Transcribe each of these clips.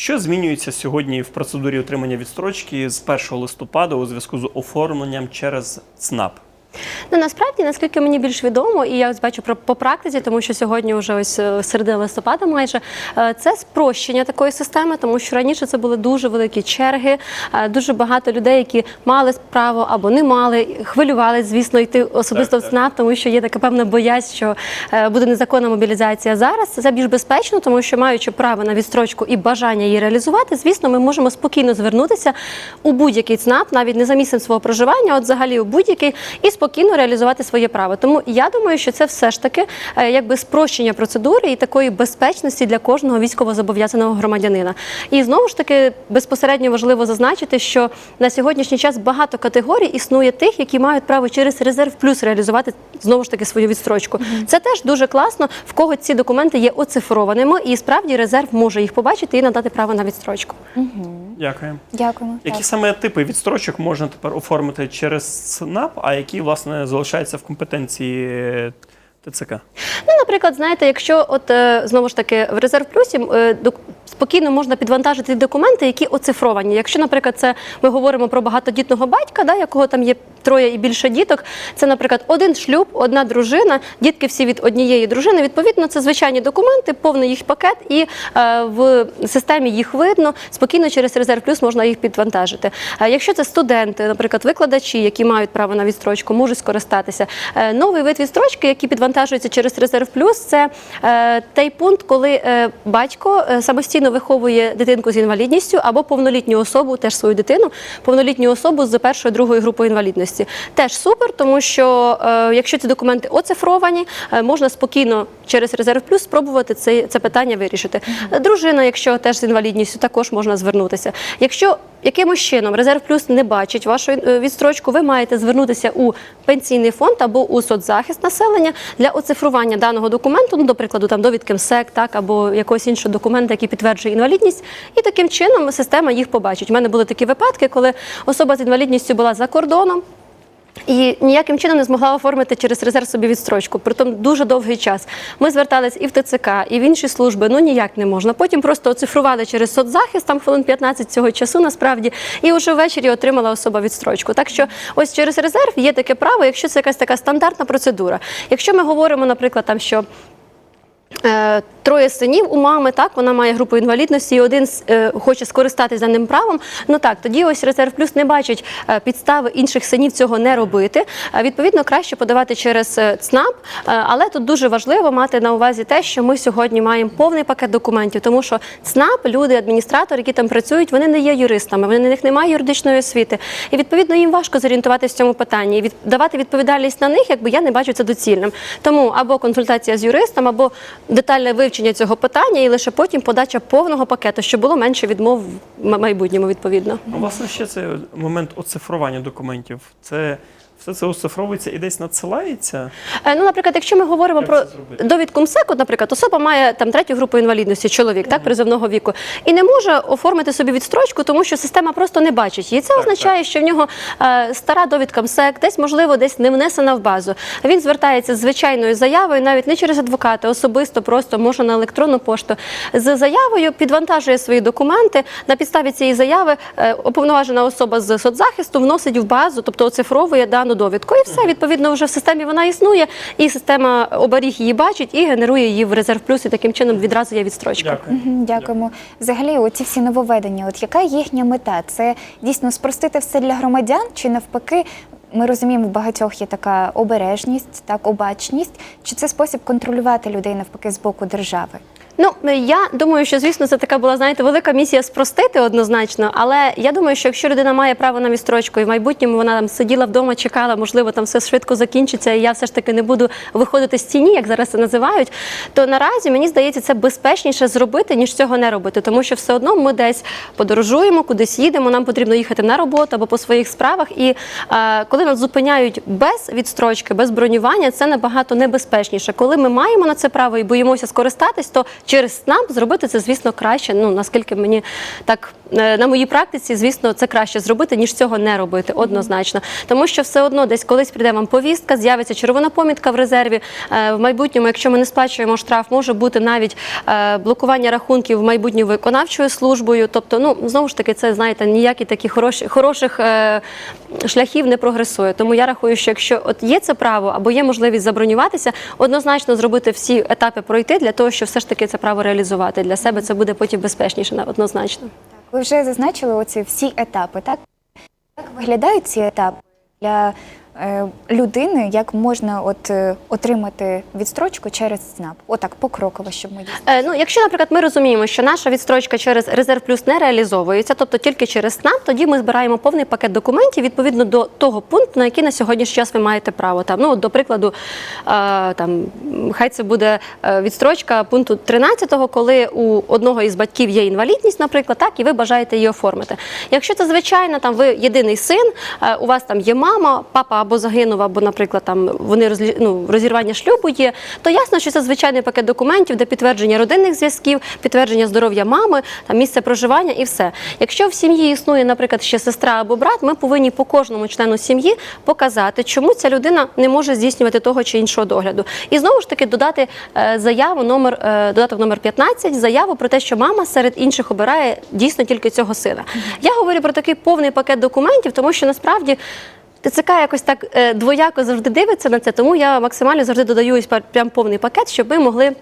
Що змінюється сьогодні в процедурі отримання відстрочки з 1 листопада у зв'язку з оформленням через ЦНАП? Ну насправді, наскільки мені більш відомо, і я ось бачу про по практиці, тому що сьогодні вже ось е, середина листопада, майже е, це спрощення такої системи, тому що раніше це були дуже великі черги, е, дуже багато людей, які мали право або не мали, хвилювали, звісно, йти особисто Так, в. ЦНАП, тому що є така певна боязнь, що буде незаконна мобілізація. Зараз це більш безпечно, тому що маючи право на відстрочку і бажання її реалізувати, звісно, ми можемо спокійно звернутися у будь-який ЦНАП, навіть не за місцем свого проживання, от взагалі у будь-який, і спокійно реалізувати своє право. Тому я думаю, що це все ж таки е, якби спрощення процедури і такої безпечності для кожного військовозобов'язаного громадянина. І знову ж таки безпосередньо важливо зазначити, що на сьогоднішній час багато категорій існує тих, які мають право через резерв плюс реалізувати знову ж таки свою відстрочку. Це теж дуже класно, в кого ці документи є оцифрованими, і справді резерв може їх побачити і надати право на відстрочку. Дякую. Дякуємо. Які Так. саме типи відстрочок можна тепер оформити через ЦНАП, а які, власне, залишається в компетенції ТЦК? Ну, наприклад, знаєте, якщо от е, знову ж таки в резерв плюсі е, спокійно можна підвантажити документи, які оцифровані. Якщо, наприклад, це ми говоримо про багатодітного батька, да, якого там є троє і більше діток, це, наприклад, один шлюб, одна дружина, дітки всі від однієї дружини. Відповідно, це звичайні документи, повний їх пакет, і е, в системі їх видно. Спокійно через резерв плюс можна їх підвантажити. Е, якщо це студенти, наприклад, викладачі, які мають право на відстрочку, можуть скористатися. Е, новий вид відстрочки, який підвантажується через резерв плюс, це е, той пункт, коли е, батько е, самостійно виховує дитинку з інвалідністю або повнолітню особу, теж свою дитину, повнолітню особу з першої другої групи інвалідності. Теж супер, тому що е, якщо ці документи оцифровані, е, можна спокійно через резерв плюс спробувати це, це питання вирішити. Дружина, якщо теж з інвалідністю, також можна звернутися. Якщо якимось чином резерв плюс не бачить вашу е, відстрочку, ви маєте звернутися у пенсійний фонд або у соцзахист населення для оцифрування даного документу, ну, до прикладу, там довідки МСЕК, так або якогось іншого документа, який підтверджує інвалідність, і таким чином система їх побачить. У мене були такі випадки, коли особа з інвалідністю була за кордоном. І ніяким чином не змогла оформити через резерв собі відстрочку. Притом дуже довгий час. Ми звертались і в ТЦК, і в інші служби. Ну ніяк не можна. Потім просто оцифрували через соцзахист, там хвилин 15 цього часу насправді, і вже ввечері отримала особа відстрочку. Так що ось через резерв є таке право, якщо це якась така стандартна процедура. Якщо ми говоримо, наприклад, там що. Е, Троє синів у мами, так вона має групу інвалідності, і один е, хоче скористатися даним правом. Ну так, тоді ось резерв плюс не бачить е, підстави інших синів цього не робити. Е, відповідно, краще подавати через е, ЦНАП. Е, але тут дуже важливо мати на увазі те, що ми сьогодні маємо повний пакет документів, тому що ЦНАП, люди, адміністратори, які там працюють, вони не є юристами, вони на них немає юридичної освіти. І відповідно їм важко зорієнтуватися в цьому питанні. І від, давати відповідальність на них, якби я не бачу це доцільним. Тому або консультація з юристом, або детальне вивчення цього питання, і лише потім подача повного пакету, щоб було менше відмов в майбутньому відповідно. Ну, власне, ще цей момент оцифрування документів. Це все це оцифровується і десь надсилається. Е, Ну, наприклад, якщо ми говоримо Як про це зробити? довідку МСЕК, от, наприклад, особа має там третю групу інвалідності, чоловік, так, призовного віку, і не може оформити собі відстрочку, тому що система просто не бачить її. Це означає, що в нього е, стара довідка МСЕК, десь, можливо, десь не внесена в базу. Він звертається з звичайною заявою, навіть не через адвоката, особисто, просто може на електронну пошту. З заявою підвантажує свої документи. На підставі цієї заяви е, уповноважена особа з соцзахисту вносить в базу, тобто оцифровує дану довідку. І все, відповідно, вже в системі вона існує, і система оберіг її бачить і генерує її в резерв плюс, і таким чином відразу є відстрочка. Дякую. Дякуємо. Взагалі, оці всі нововведення, от яка їхня мета? Це дійсно спростити все для громадян, чи навпаки, ми розуміємо, в багатьох є така обережність, так, обачність, чи це спосіб контролювати людей навпаки з боку держави? Ну я думаю, що звісно це така була знаєте велика місія спростити однозначно. Але я думаю, що якщо людина має право на відстрочку і в майбутньому вона там сиділа вдома, чекала, можливо, там все швидко закінчиться, і я все ж таки не буду виходити з тіні, як зараз це називають. То наразі мені здається, це безпечніше зробити, ніж цього не робити, тому що все одно ми десь подорожуємо, кудись їдемо. Нам потрібно їхати на роботу або по своїх справах. І е, коли нас зупиняють без відстрочки, без бронювання, це набагато небезпечніше. Коли ми маємо на це право і боїмося скористатись, то через СНАП зробити це, звісно, краще. Ну наскільки мені так на моїй практиці, звісно, це краще зробити, ніж цього не робити, однозначно. Тому що все одно десь колись прийде вам повістка, з'явиться червона помітка в резерві. Е, В майбутньому, якщо ми не сплачуємо штраф, може бути навіть е, блокування рахунків в майбутню виконавчою службою. Тобто, ну знову ж таки, це знаєте, ніякі такі хороші хороших е, шляхів не прогресує. Тому я рахую, що якщо от є це право або є можливість забронюватися, однозначно зробити всі етапи пройти для того, щоб все ж таки це право реалізувати для себе. Це буде потім безпечніше, однозначно. Ви вже зазначили оці всі етапи, так? Як виглядають ці етапи для людини, як можна от, е, отримати відстрочку через СНАП? Отак, покроково, щоб ми дійсно. Е, ну, якщо, наприклад, ми розуміємо, що наша відстрочка через резерв плюс не реалізовується, тобто тільки через СНАП, тоді ми збираємо повний пакет документів відповідно до того пункту, на який на сьогоднішній час ви маєте право. Там, ну, до прикладу, е, там, хай це буде е, відстрочка пункту 13, коли у одного із батьків є інвалідність, наприклад, так, і ви бажаєте її оформити. Якщо це звичайно, там ви єдиний син, е, у вас там є мама, папа або загинув, або, наприклад, там вони розлі... ну, розірвання шлюбу є, то ясно, що це звичайний пакет документів, де підтвердження родинних зв'язків, підтвердження здоров'я мами, там місце проживання і все. Якщо в сім'ї існує, наприклад, ще сестра або брат, ми повинні по кожному члену сім'ї показати, чому ця людина не може здійснювати того чи іншого догляду. І знову ж таки додати е, заяву номер е, додаток номер 15, заяву про те, що мама серед інших обирає дійсно тільки цього сина. Я говорю про такий повний пакет документів, тому що насправді. ТЦК якось так е, двояко завжди дивиться на це, тому я максимально завжди додаю прям повний пакет, щоб ми могли.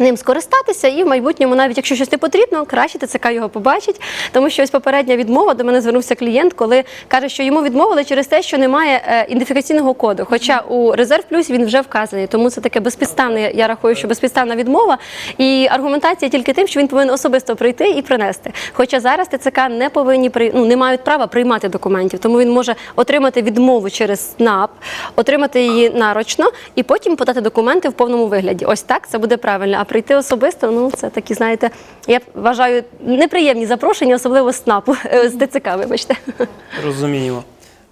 Ним скористатися і в майбутньому, навіть якщо щось не потрібно, краще ТЦК його побачить. Тому що ось попередня відмова до мене звернувся клієнт, коли каже, що йому відмовили через те, що немає е, ідентифікаційного коду. Хоча у резерв плюс він вже вказаний, тому це таке безпідставне. Я рахую, що безпідставна відмова. І аргументація тільки тим, що він повинен особисто прийти і принести. Хоча зараз ТЦК не повинні при ну не мають права приймати документів, тому він може отримати відмову через СНАП, отримати її нарочно і потім подати документи в повному вигляді. Ось так це буде правильно. Прийти особисто, ну це такі, знаєте, я вважаю неприємні запрошення, особливо СНАПу з ДЦК, Вибачте. Розуміємо.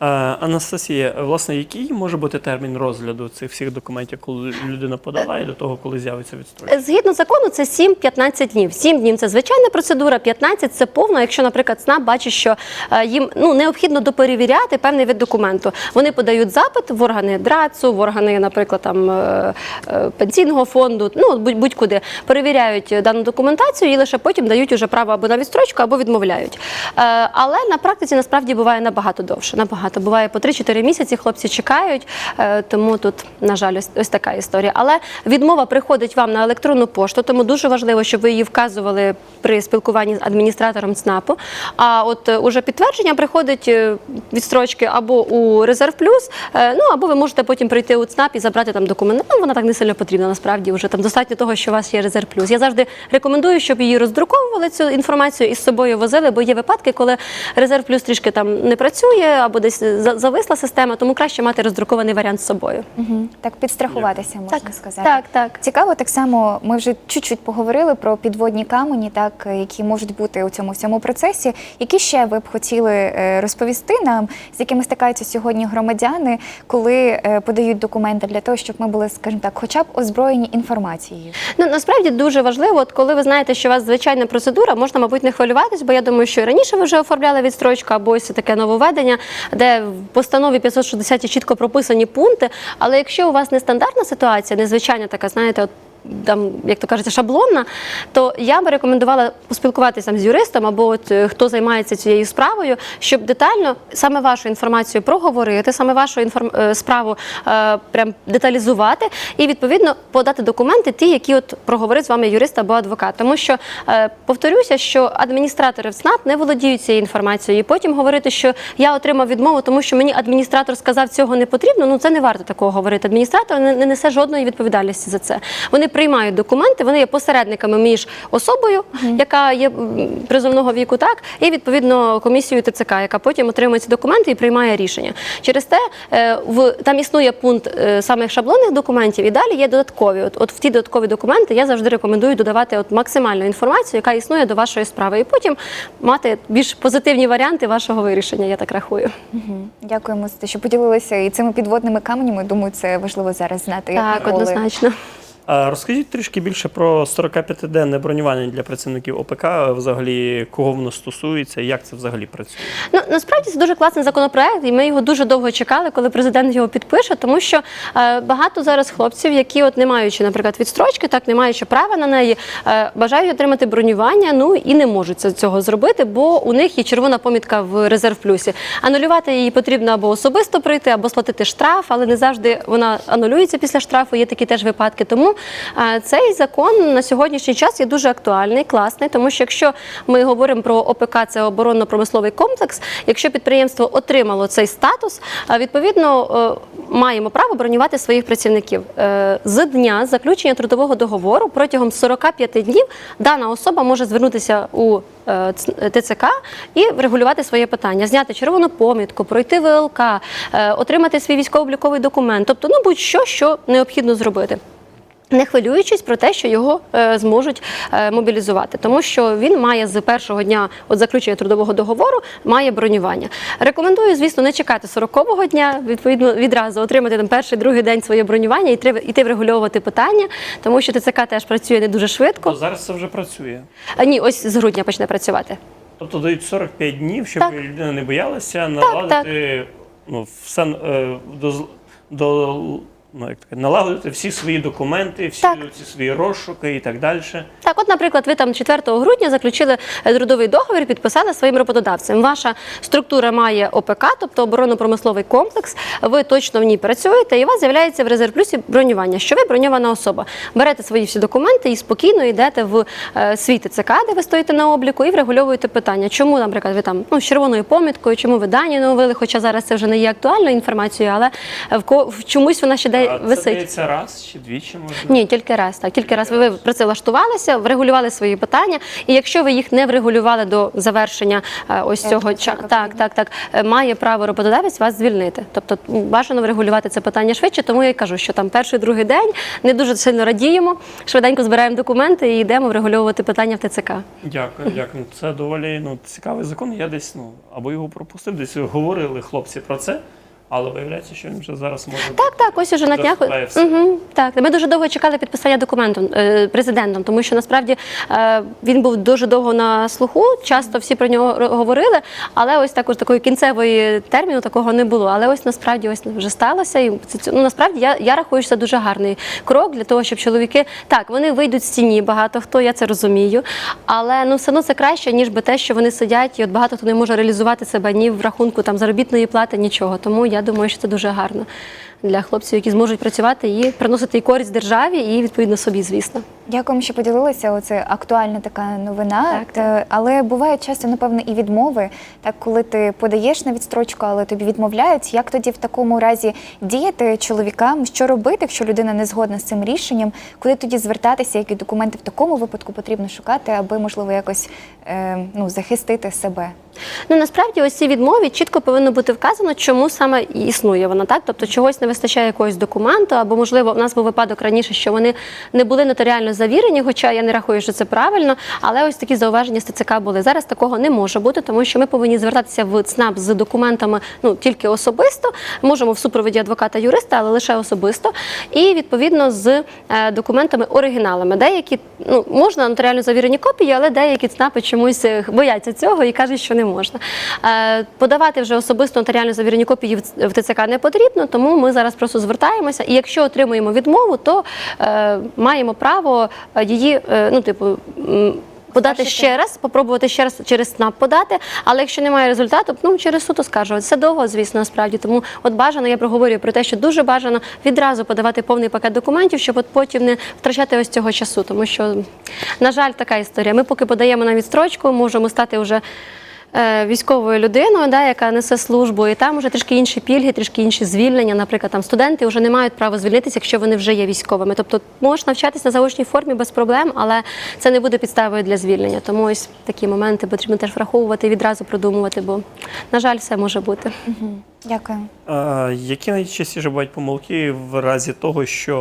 Е, Анастасія, власне, який може бути термін розгляду цих всіх документів, коли людина подала до того, коли з'явиться відстрочка? Згідно закону, це 7-15 днів. 7 днів це звичайна процедура, 15 це повно. Якщо, наприклад, СНАП бачить, що е, їм ну необхідно доперевіряти певний вид документу. Вони подають запит в органи драцу, в органи, наприклад, там е, е, пенсійного фонду, ну будь- будь-куди перевіряють дану документацію і лише потім дають уже право або на відстрочку, або відмовляють. Е, Але на практиці насправді буває набагато довше. Набагато буває по 3-4 місяці. Хлопці чекають, е, тому тут, на жаль, ось, ось така історія. Але відмова приходить вам на електронну пошту, тому дуже важливо, щоб ви її вказували при спілкуванні з адміністратором ЦНАПу. А от е, уже підтвердження приходить е, відстрочки або у резерв плюс, ну або ви можете потім прийти у ЦНАП і забрати там документ. Ну, вона так не сильно потрібна. Насправді вже там достатньо того, що у вас є резерв плюс. Я завжди рекомендую, щоб її роздруковували цю інформацію і з собою возили, бо є випадки, коли резерв плюс трішки там не працює або десь за- зависла система, тому краще мати роздрукований варіант з собою. Угу. Так підстрахуватися, можна Так, сказати. так, так. Цікаво, так само ми вже чуть-чуть поговорили про підводні камені, так які можуть бути у цьому всьому процесі. Які ще ви б хотіли е, розповісти нам, з якими стикаються сьогодні громадяни, коли е, подають документи для того, щоб ми були, скажімо так, хоча б озброєні інформацією? Ну насправді дуже важливо, от коли ви знаєте, що у вас звичайна процедура, можна, мабуть, не хвилюватись, бо я думаю, що і раніше ви вже оформляли відстрочку, або ось таке нововведення, де в постанові 560 чітко прописані пункти. Але якщо у вас нестандартна ситуація, незвичайна така, знаєте, от. Там, як то кажете, шаблонна, то я би рекомендувала поспілкуватися з юристом або от е, хто займається цією справою, щоб детально саме вашу інформацію проговорити, саме вашу інформ... е, справу е, прям деталізувати і відповідно подати документи, ті, які от проговорить з вами юрист або адвокат. Тому що е, повторюся, що адміністратори в СНАП не володіють цією інформацією. І потім говорити, що я отримав відмову, тому що мені адміністратор сказав, цього не потрібно. Ну це не варто такого говорити. Адміністратор не, не несе жодної відповідальності за це. Вони приймають документи, вони є посередниками між особою, яка є призовного віку, так і відповідно комісією ТЦК, яка потім отримує ці документи і приймає рішення. Через те е, в там існує пункт е, самих шаблонних документів, і далі є додаткові. От, от в ті додаткові документи я завжди рекомендую додавати от максимальну інформацію, яка існує до вашої справи, і потім мати більш позитивні варіанти вашого вирішення. Я так рахую. Дякуємо за те, що поділилися і цими підводними каменями. Думаю, це важливо зараз знати. Так, однозначно. Розкажіть трішки більше про 45-денне бронювання для працівників ОПК. Взагалі, кого воно стосується, і як це взагалі працює? Ну насправді це дуже класний законопроект, і ми його дуже довго чекали, коли президент його підпише, тому що е, багато зараз хлопців, які, от не маючи, наприклад, відстрочки, так не маючи права на неї, е, бажають отримати бронювання, ну і не можуть цього зробити, бо у них є червона помітка в резерв плюсі. Анулювати її потрібно або особисто прийти, або сплатити штраф, але не завжди вона анулюється після штрафу. Є такі теж випадки. Тому е, цей закон на сьогоднішній час є дуже актуальний, класний, тому що якщо ми говоримо про ОПК, це оборонно-промисловий комплекс. Якщо підприємство отримало цей статус, відповідно е, маємо право бронювати своїх працівників. Е, З дня заключення трудового договору протягом 45 днів дана особа може звернутися у е, ТЦК і врегулювати своє питання, зняти червону помітку, пройти ВЛК, отримати свій військово-обліковий документ, тобто ну будь-що, що необхідно зробити. Не хвилюючись про те, що його е, зможуть е, мобілізувати, тому що він має з першого дня от заключення трудового договору має бронювання. Рекомендую, звісно, не чекати 40-го дня, відповідно відразу отримати там перший, другий день своє бронювання і треба іти врегульовувати питання, тому що ТЦК теж працює не дуже швидко. То зараз це вже працює. А ні, ось з грудня почне працювати. Тобто дають 45 днів, щоб Так. людина не боялася наладити ну, все е, до, до ну, як таке, налагодити всі свої документи, всі Так. ці свої розшуки і так далі. Так, от, наприклад, ви там 4 грудня заключили е, трудовий договір, підписали своїм роботодавцем. Ваша структура має ОПК, тобто оборонно-промисловий комплекс. Ви точно в ній працюєте, і у вас з'являється в резерв плюсі бронювання. Що ви броньована особа? Берете свої всі документи і спокійно йдете в е, свій ТЦК, де ви стоїте на обліку, і врегульовуєте питання, чому, наприклад, ви там ну, з червоною поміткою, чому ви дані не оновили, хоча зараз це вже не є актуальною інформацією, але в ко- в чомусь вона ще де це висить. дається раз чи двічі можна? Ні, тільки раз. Так, тільки раз ви, ви працевлаштувалися, врегулювали свої питання. І якщо ви їх не врегулювали до завершення е, ось Е, цього часу, так, так, так, е, має право роботодавець вас звільнити. Тобто бажано врегулювати це питання швидше, тому я й кажу, що там перший, другий день не дуже сильно радіємо. Швиденько збираємо документи і йдемо врегульовувати питання в ТЦК. Дякую, дякую. Це доволі ну, цікавий закон. Я десь ну або його пропустив, десь говорили хлопці про це, але виявляється, що він вже зараз може Так, так, ось уже на днях. Угу, так, ми дуже довго чекали підписання документу е, президентом, тому що насправді е, він був дуже довго на слуху. Часто всі про нього говорили, але ось також такої кінцевої терміну такого не було. Але ось насправді ось вже сталося. І це- ну, насправді я, я рахую, що це дуже гарний крок для того, щоб чоловіки так вони вийдуть з тіні, багато хто я це розумію. Але ну все одно це краще, ніж би те, що вони сидять, і от багато хто не може реалізувати себе ні в рахунку там заробітної плати, нічого. Тому я думаю, що це дуже гарно для хлопців, які зможуть працювати і приносити і користь державі, і відповідно собі, звісно. Дякуємо, що поділилися. Оце актуальна така новина. Так, Та- Але бувають часто, напевно, і відмови. Так, коли ти подаєш на відстрочку, але тобі відмовляють. Як тоді в такому разі діяти чоловікам? Що робити, якщо людина не згодна з цим рішенням? Куди тоді звертатися? Які документи в такому випадку потрібно шукати, аби можливо якось е, ну, захистити себе? Ну насправді ось цій відмові чітко повинно бути вказано, чому саме існує вона, так тобто чогось не вистачає якогось документу, або можливо в нас був випадок раніше, що вони не були нотаріально завірені, хоча я не рахую, що це правильно. Але ось такі зауваження з ТЦК були. Зараз такого не може бути, тому що ми повинні звертатися в ЦНАП з документами ну тільки особисто. Можемо в супроводі адвоката юриста, але лише особисто. І відповідно з е, документами оригіналами. Деякі ну можна нотаріально завірені копії, але деякі ЦНАПи чомусь е, бояться цього і кажуть, що не можна. Е, Подавати вже особисто нотаріально завірені копії в ТЦК не потрібно, тому ми зараз просто звертаємося. І якщо отримуємо відмову, то е, маємо право е, її, е, ну типу. Подати ще раз, попробувати ще раз через СНАП подати, але якщо немає результату, ну через суд оскаржувати. Це довго, звісно, насправді. Тому от бажано, я проговорюю про те, що дуже бажано відразу подавати повний пакет документів, щоб от потім не втрачати ось цього часу. Тому що, на жаль, така історія. Ми поки подаємо на відстрочку, можемо стати вже. Е, Військовою людиною, да, яка несе службу, і там вже трішки інші пільги, трішки інші звільнення. Наприклад, там студенти вже не мають права звільнитися, якщо вони вже є військовими. Тобто можеш навчатися на заочній формі без проблем, але це не буде підставою для звільнення. Тому ось такі моменти потрібно теж враховувати і відразу продумувати, бо на жаль, все може бути. Мгм. Дякую. Е, Які найчастіше бувають помилки в разі того, що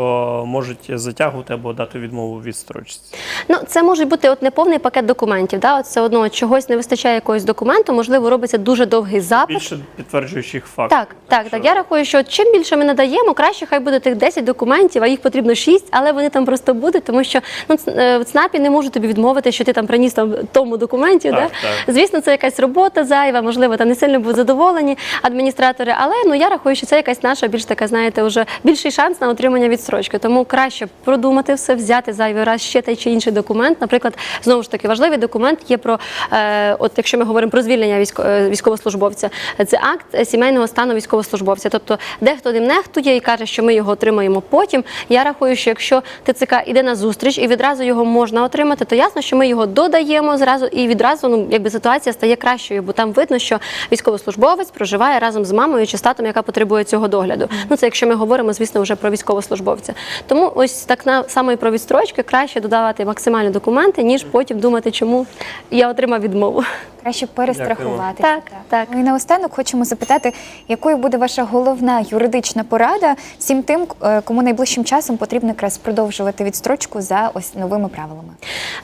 можуть затягувати або дати відмову від строчці? Ну, це може бути от неповний пакет документів. Да? От все одно чогось не вистачає якогось документу, можливо, робиться дуже довгий запит. Більше підтверджуючих фактів. Так, так, Що- так. Я рахую, що чим більше ми надаємо, краще хай буде тих 10 документів, а їх потрібно 6, але вони там просто будуть, тому що ну, е, в ЦНАПі не можуть тобі відмовити, що ти там приніс там тому документі. Так, да? так. Звісно, це якась робота зайва, можливо, там не сильно будуть задоволені адміністратори, але ну я рахую, що це якась наша більш така, знаєте, вже більший шанс на отримання відстрочки. Тому краще продумати все, взяти зайвий раз ще той чи інший документ. Наприклад, знову ж таки, важливий документ є про, е, от якщо ми говоримо про звільнення е, військовослужбовця, це акт сімейного стану військовослужбовця. Тобто, дехто ним нехтує і каже, що ми його отримаємо потім. Я рахую, що якщо ТЦК іде на зустріч і відразу його можна отримати, то ясно, що ми його додаємо зразу і відразу ну якби ситуація стає кращою, бо там видно, що військовослужбовець проживає разом з мамою чи з татом, яка потребує цього догляду. Ну це якщо ми говоримо, звісно, вже про військовослужбовця. Тому ось так на саме і про відстрочки краще додавати максимальні документи, ніж потім думати, чому я отримав відмову. Краще перестрахувати. Так, так. Ну і наостанок хочемо запитати, якою буде ваша головна юридична порада всім тим, е, кому найближчим часом потрібно якраз продовжувати відстрочку за ось новими правилами.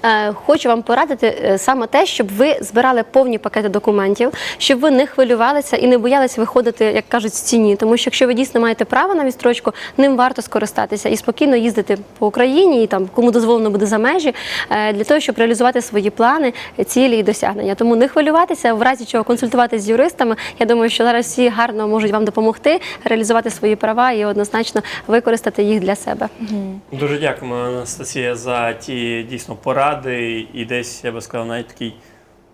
Е, Хочу вам порадити е, саме те, щоб ви збирали повні пакети документів, щоб ви не хвилювалися і не боялися виходити, як кажуть, з ціні. Тому що якщо ви дійсно маєте право на відстрочку, ним варто скористатися і спокійно їздити по Україні і там кому дозволено буде за межі е, для того, щоб реалізувати свої плани, цілі і досягнення. Тому не хвилюватися, в разі чого консультуватися з юристами. Я думаю, що зараз всі гарно можуть вам допомогти реалізувати свої права і однозначно використати їх для себе. Дуже дякуємо, Анастасія, за ті дійсно поради і десь, я би сказав, навіть такий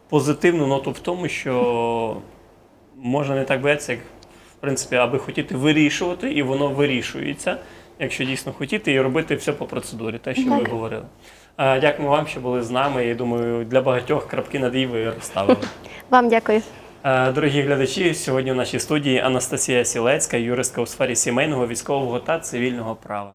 позитивну ноту в тому, що можна не так боятися, як в принципі, аби хотіти вирішувати, і воно вирішується, якщо дійсно хотіти, і робити все по процедурі, те, що ви говорили. Е, Дякуємо вам, що були з нами. І думаю, для багатьох крапки над «і» ви розставили. Вам дякую. Е, Дорогі глядачі, сьогодні в нашій студії Анастасія Сілецька, юристка у сфері сімейного, військового та цивільного права.